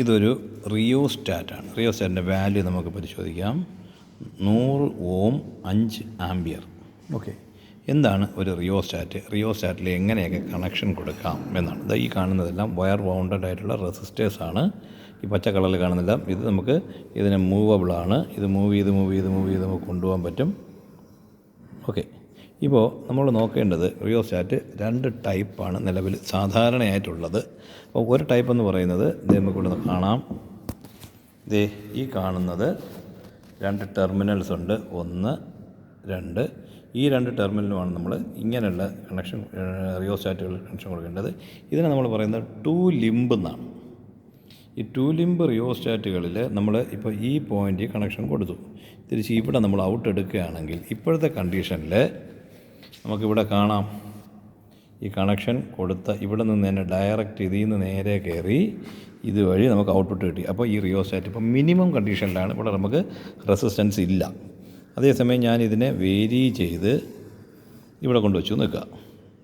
ഇതൊരു റിയോസ്റ്റാറ്റാണ് റിയോസ്റ്റാറ്റിന്റെ വാല്യൂ നമുക്ക് പരിശോധിക്കാം. നൂറ് ഓം അഞ്ച് ആംബിയർ ഓക്കെ. എന്താണ് ഒരു റിയോസ്റ്റാറ്റ് റിയോസ്റ്റാറ്റിൽ എങ്ങനെയൊക്കെ കണക്ഷൻ കൊടുക്കാം എന്നാണ്. ഇത് ഈ കാണുന്നതെല്ലാം വയർ വൗണ്ടഡ് ആയിട്ടുള്ള റെസിസ്റ്റേഴ്സാണ് ഈ പച്ച കളറിൽ കാണുന്നില്ല ഇത് നമുക്ക് ഇതിന് മൂവബിളാണ് ഇത് മൂവ് ചെയ്ത് മൂവ് ചെയ്ത് മൂവ് ചെയ്ത് നമുക്ക് കൊണ്ടുപോകാൻ പറ്റും. ഓക്കെ. ഇപ്പോൾ നമ്മൾ നോക്കേണ്ടത് റിയോസ്റ്റാറ്റ് രണ്ട് ടൈപ്പാണ് നിലവിൽ സാധാരണയായിട്ടുള്ളത്. അപ്പോൾ ഒരു ടൈപ്പ് എന്ന് പറയുന്നത് ഇത് നമുക്കിവിടെ കാണാം. ദേ ഈ കാണുന്നത് രണ്ട് ടെർമിനൽസ് ഉണ്ട്. ഒന്ന് രണ്ട്. ഈ രണ്ട് ടെർമിനലുമാണ് നമ്മൾ ഇങ്ങനെയുള്ള കണക്ഷൻ റിയോസ്റ്റാറ്റുകൾ കണക്ഷൻ കൊടുക്കേണ്ടത്. ഇതിനെ നമ്മൾ പറയുന്നത് ടു ലിംബ് എന്നാണ്. ഈ ടു ലിംബ് റിയോസ്റ്റാറ്റുകളിൽ നമ്മൾ ഇപ്പോൾ ഈ പോയിന്റ് കണക്ഷൻ കൊടുത്തു. തിരിച്ച് ഇവിടെ നമ്മൾ ഔട്ട് എടുക്കുകയാണെങ്കിൽ ഇപ്പോഴത്തെ കണ്ടീഷനിൽ നമുക്കിവിടെ കാണാം. ഈ കണക്ഷൻ കൊടുത്ത ഇവിടെ നിന്ന് തന്നെ ഡയറക്റ്റ് ഇതിൽ നിന്ന് നേരെ കയറി ഇതുവഴി നമുക്ക് ഔട്ട്പുട്ട് കിട്ടി. അപ്പോൾ ഈ റിയോസ്റ്റാറ്റ് ഇപ്പോൾ മിനിമം കണ്ടീഷനിലാണ് ഇവിടെ നമുക്ക് റെസിസ്റ്റൻസ് ഇല്ല. അതേസമയം ഞാൻ ഇതിനെ വേരി ചെയ്ത് ഇവിടെ കൊണ്ടുവച്ചു നിൽക്കുക.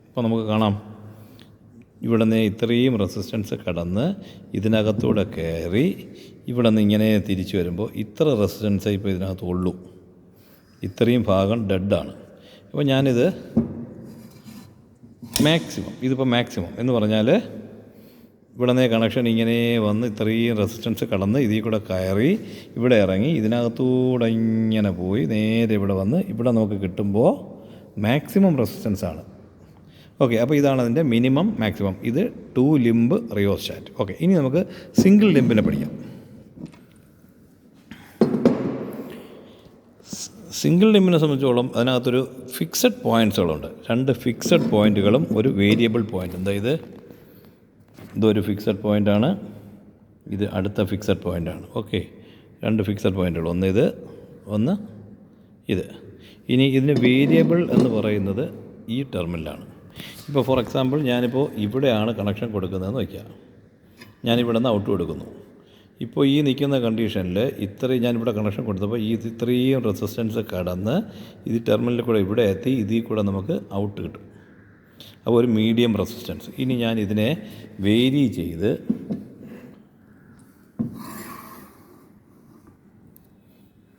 അപ്പോൾ നമുക്ക് കാണാം. ഇവിടെ നിന്ന് ഇത്രയും റെസിസ്റ്റൻസ് കടന്ന് ഇതിനകത്തൂടെ കയറി ഇവിടെ നിന്ന് ഇങ്ങനെ തിരിച്ചു വരുമ്പോൾ ഇത്ര റെസിസ്റ്റൻസേ ഇപ്പോൾ ഇതിനകത്ത് ഉള്ളൂ ഇത്രയും ഭാഗം ഡെഡാണ് അപ്പോൾ ഞാനിത് മാക്സിമം ഇതിപ്പോൾ മാക്സിമം എന്ന് പറഞ്ഞാൽ ഇവിടുന്ന് കണക്ഷൻ ഇങ്ങനെ വന്ന് ഇത്രയും റെസിസ്റ്റൻസ് കടന്ന് ഇതിൽ കൂടെ കയറി ഇവിടെ ഇറങ്ങി ഇതിനകത്തൂടെ ഇങ്ങനെ പോയി നേരെ ഇവിടെ വന്ന് ഇവിടെ നമുക്ക് കിട്ടുമ്പോൾ മാക്സിമം റെസിസ്റ്റൻസ് ആണ്. ഓക്കെ അപ്പോൾ ഇതാണ് അതിന്റെ മിനിമം മാക്സിമം ഇത് ടു ലിംബ് റിയോസ്റ്റാറ്റ് ഓക്കെ ഇനി നമുക്ക് സിംഗിൾ ലിംബിനെ പഠിക്കാം. സിംഗിൾ ലിമ്പിനെ സംബന്ധിച്ചോളം അതിനകത്തൊരു ഫിക്സഡ് പോയിന്റ്സുകളുണ്ട് രണ്ട് ഫിക്സഡ് പോയിന്റുകളും ഒരു വേരിയബിൾ പോയിന്റ് എന്താ ഇത്? ഇതൊരു ഫിക്സഡ് പോയിന്റാണ് ഇത് അടുത്ത ഫിക്സഡ് പോയിന്റാണ് ഓക്കെ രണ്ട് ഫിക്സഡ് പോയിന്റുകൾ ഒന്ന് ഇത് ഒന്ന് ഇത്. ഇനി ഇതിന് വേരിയബിൾ എന്ന് പറയുന്നത് ഈ ടെർമിനലാണ് ഇപ്പോൾ ഫോർ എക്സാമ്പിൾ ഞാനിപ്പോൾ ഇവിടെയാണ് കണക്ഷൻ കൊടുക്കുന്നതെന്ന് വയ്ക്കുക ഞാനിവിടെ നിന്ന് ഔട്ട് കൊടുക്കുന്നു ഇപ്പോൾ ഈ നിൽക്കുന്ന കണ്ടീഷനിൽ ഇത്രയും ഞാനിവിടെ കണക്ഷൻ കൊടുത്തപ്പോൾ ഈ ഇത്രയും റെസിസ്റ്റൻസ് കടന്ന് ഇത് ടെർമിനലിൽ കൂടെ ഇവിടെ എത്തി ഇതിൽ കൂടെ നമുക്ക് ഔട്ട് കിട്ടും. അപ്പോൾ ഒരു മീഡിയം റെസിസ്റ്റൻസ് ഇനി ഞാൻ ഇതിനെ വേരി ചെയ്ത്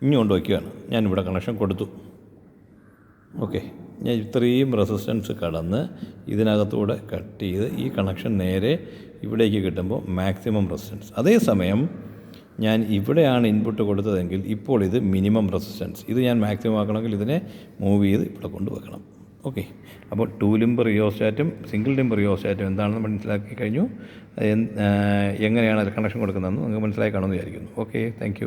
ഇനി കൊണ്ട് വയ്ക്കുകയാണ്. ഞാനിവിടെ കണക്ഷൻ കൊടുത്തു. ഓക്കെ ഞാൻ ഇത്രയും റെസിസ്റ്റൻസ് കടന്ന് ഇതിനകത്തൂടെ കട്ട് ചെയ്ത് ഈ കണക്ഷൻ നേരെ ഇവിടേക്ക് കിട്ടുമ്പോൾ മാക്സിമം റെസിസ്റ്റൻസ് അതേസമയം ഞാൻ ഇവിടെയാണ് ഇൻപുട്ട് കൊടുത്തതെങ്കിൽ ഇപ്പോൾ ഇത് മിനിമം റെസിസ്റ്റൻസ് ഇത് ഞാൻ മാക്സിമം ആക്കണമെങ്കിൽ ഇതിനെ മൂവ് ചെയ്ത് ഇവിടെ കൊണ്ടുവെക്കണം. ഓക്കെ അപ്പോൾ ടു ലിംബ് റിയോസ്റ്റാറ്റും സിംഗിൾ ലിംബ് റിയോസ്റ്റാറ്റും എന്താണെന്ന് മനസ്സിലാക്കി കഴിഞ്ഞു. എങ്ങനെയാണ് കണക്ഷൻ കൊടുക്കുന്നതെന്ന് നിങ്ങൾക്ക് മനസ്സിലായി കാണുമെന്ന് വിചാരിക്കുന്നു. Okay thank